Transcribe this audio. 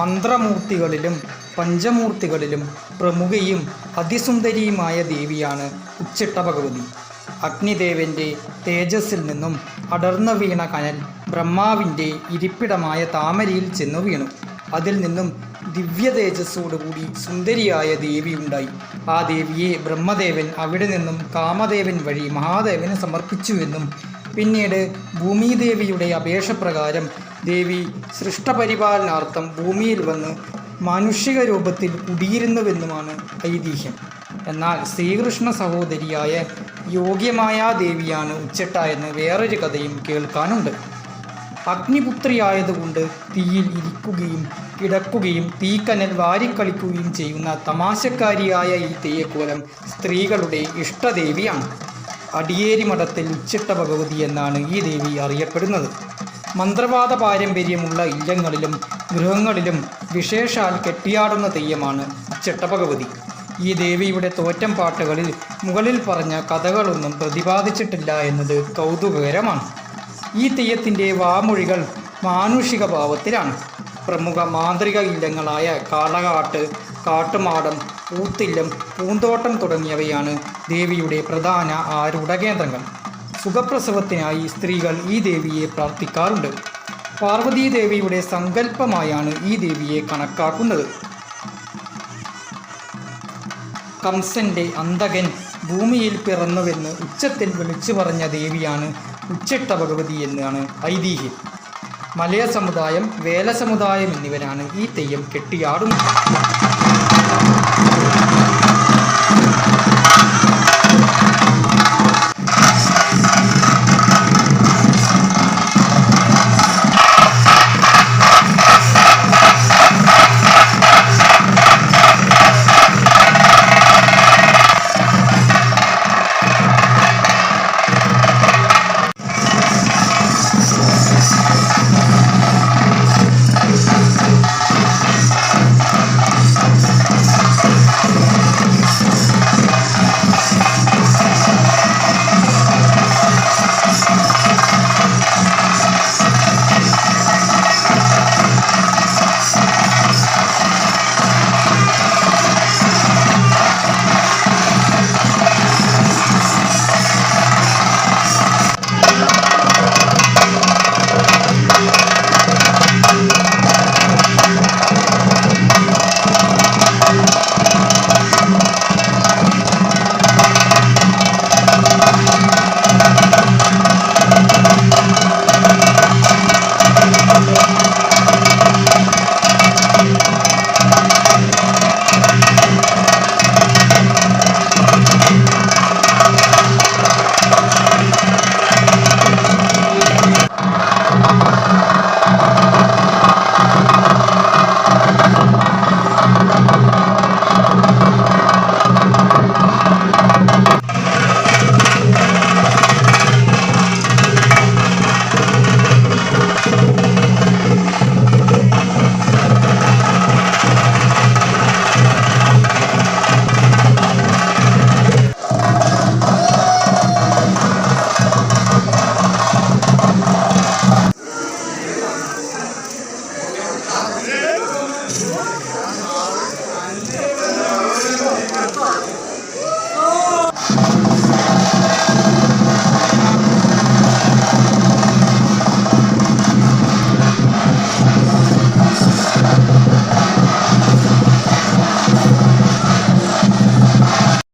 മന്ത്രമൂർത്തികളിലും പഞ്ചമൂർത്തികളിലും പ്രമുഖയും അതിസുന്ദരിയുമായ ദേവിയാണ് ഉച്ചിട്ട ഭഗവതി. അഗ്നിദേവന്റെ തേജസ്സിൽ നിന്നും അടർന്നു വീണ കനൽ ബ്രഹ്മാവിന്റെ ഇരിപ്പിടമായ താമരയിൽ ചെന്നു വീണു. അതിൽ നിന്നും ദിവ്യ തേജസ്സോടുകൂടി സുന്ദരിയായ ദേവി ഉണ്ടായി. ആ ദേവിയെ ബ്രഹ്മദേവൻ അവിടെ നിന്നും കാമദേവൻ വഴി മഹാദേവന് സമർപ്പിച്ചുവെന്നും പിന്നീട് ഭൂമിദേവിയുടെ അപേക്ഷപ്രകാരം ദേവി സൃഷ്ടപരിപാലനാർത്ഥം ഭൂമിയിൽ വന്ന് മാനുഷിക രൂപത്തിൽ കുടിയിരുന്നുവെന്നുമാണ് ഐതിഹ്യം. എന്നാൽ ശ്രീകൃഷ്ണ സഹോദരിയായ യോഗ്യമായ ദേവിയാണ് ഉച്ചട്ട എന്ന് വേറൊരു കഥയും കേൾക്കാനുണ്ട്. അഗ്നിപുത്രിയായതുകൊണ്ട് തീയിൽ ഇരിക്കുകയും കിടക്കുകയും തീക്കനൽ വാരിക്കളിക്കുകയും ചെയ്യുന്ന തമാശക്കാരിയായ ഈ തെയ്യക്കോലം സ്ത്രീകളുടെ ഇഷ്ടദേവിയാണ്. അടിയേരി മഠത്തിൽ ഉച്ചിട്ട ഭഗവതി എന്നാണ് ഈ ദേവി അറിയപ്പെടുന്നത്. മന്ത്രവാദ പാരമ്പര്യമുള്ള ഇല്ലങ്ങളിലും ഗൃഹങ്ങളിലും വിശേഷാൽ കെട്ടിയാടുന്ന തെയ്യമാണ് ചിട്ടഭഗവതി. ഭഗവതി ഈ ദേവിയുടെ തോറ്റം പാട്ടുകളിൽ മുകളിൽ പറഞ്ഞ കഥകളൊന്നും പ്രതിപാദിച്ചിട്ടില്ല എന്നത് കൗതുകകരമാണ്. ഈ തെയ്യത്തിന്റെ വാമൊഴികൾ മാനുഷിക ഭാവത്തിലാണ് പ്രമുഖ മാന്ത്രിക ഇല്ലങ്ങളായ കാളകാട്ട് കാട്ടുമാടം പൂത്തില്ലം പൂന്തോട്ടം തുടങ്ങിയവയാണ് ദേവിയുടെ പ്രധാന ആരൂഢ കേന്ദ്രങ്ങൾ സുഖപ്രസവത്തിനായി സ്ത്രീകൾ ഈ ദേവിയെ പ്രാർത്ഥിക്കാറുണ്ട്. പാർവതീ ദേവിയുടെ സങ്കല്പമായാണ് ഈ ദേവിയെ കണക്കാക്കുന്നത്. കംസന്റെ അന്തകൻ ഭൂമിയിൽ പിറന്നുവെന്ന് ഉച്ചത്തിൽ വിളിച്ചു പറഞ്ഞ ദേവിയാണ് ഉച്ചിട്ട ഭഗവതി എന്നാണ് ഐതിഹ്യം. മലയ സമുദായം വേല സമുദായം എന്നിവരാണ് ഈ തെയ്യം കെട്ടിയാടുന്നത്.